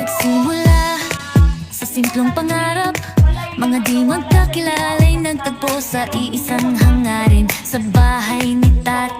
Nagsimula sa simplong pangarap. Mga di magkakilala'y nagtagpo sa iisang hangarin. Sa bahay ni tatay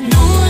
No.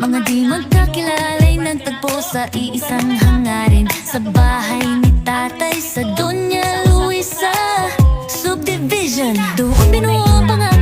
Mga di magkakilala'y nagtagpo sa iisang hangarin. Sa bahay ni tatay sa Doña Luisa. Subdivision Doon binuo ang pangalan